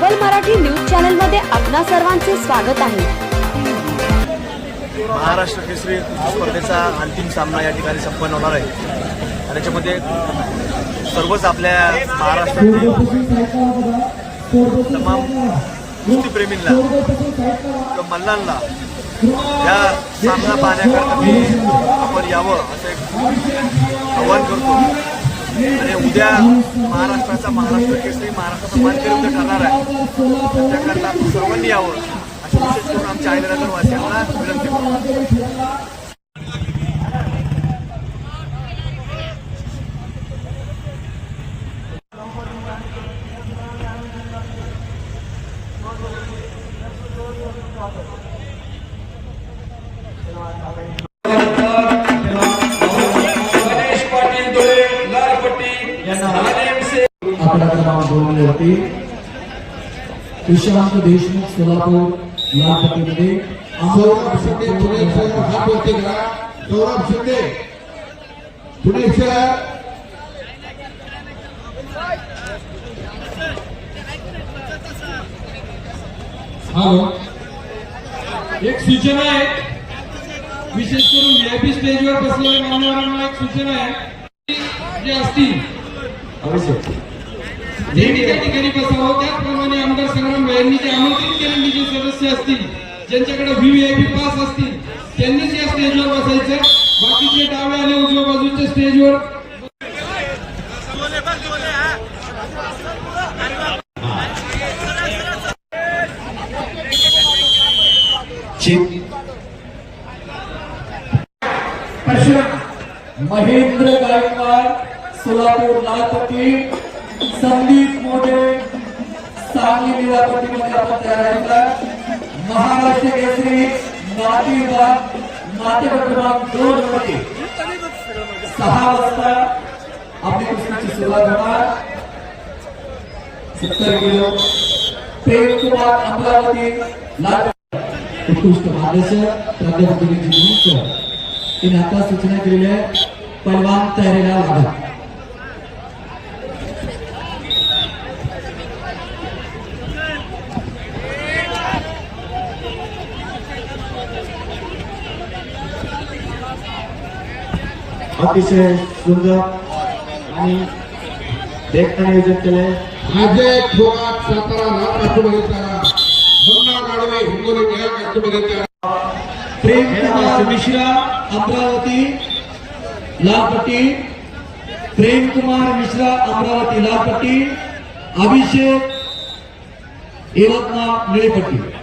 Global Marathi news चॅनलमध्ये आपणा सर्वांचे स्वागत आहे. महाराष्ट्र केसरी स्पर्धेचा अंतिम सामना या ठिकाणी संपन्न होणार आहे. आणि त्याच्यामध्ये सर्वच आपल्या महाराष्ट्रातील तमाम कुस्तीप्रेमींना किंवा मल्लांना या सामना पाहण्याकरता मी आपण यावं असं एक आव्हान करतो. आणि उद्या महाराष्ट्राचा महाराष्ट्र केसरी महाराष्ट्राचा मानकरी उद्या ठरणार आहे तर त्याकरता आपण सर्वांनी यावं अशी विशेष करून आमच्या आईनगर वासियांना विनंती करतो गणेश से दोन वरती विश्रांत देशमुख सोलापूर या सौरभ शिंदे पुणे हात वरती करा सौरभ शिंदे पुणे शहर हॅलो एक सूचना आहे विशेष करून व्हीआयपी स्टेजवर बसलेल्या मान्यवरांना एक सूचना आहे जे असतील नेहमी त्या ठिकाणी बसावं. त्याचप्रमाणे आमदार संग्राम यांनी जे आमंत्रित केलेले जे सदस्य असतील ज्यांच्याकडे व्हीव्हीआयपी पास असतील त्यांनीच या स्टेजवर बसायचं. बाकीचे डाव्या आणि उजव्या बाजूच्या स्टेजवर महेंद्र गायकवाड सोलापूर लाल पट्टी संदीप मोठे, सांगली निळ्या पट्टीमध्ये आपण तयार आहे का? महाराष्ट्र केसरी नातीबा नातेवाईक क्रमांक दोन मध्ये. सहा वाजता आपली कुस्तीची सुरुवात होणार. सत्तर किलो. प्रेम कुमार अमरावती उत्कृष्ट मार्गदर्शक प्राध्यापक तिने आता सूचना केलेल्या आहे पैलवान तयारीला लागा अतिशय सुंदर आणि देखता नियोजन केले अजय थोरात सातारा करा मुन्ना गाडवे हिंगोली काठीमध्ये करा प्रेम कुमार मिश्रा अमरावती लालपट्टी. प्रेम कुमार मिश्रा अमरावती लालपट्टी. अभिषेक यवतमाळ निळेपट्टी.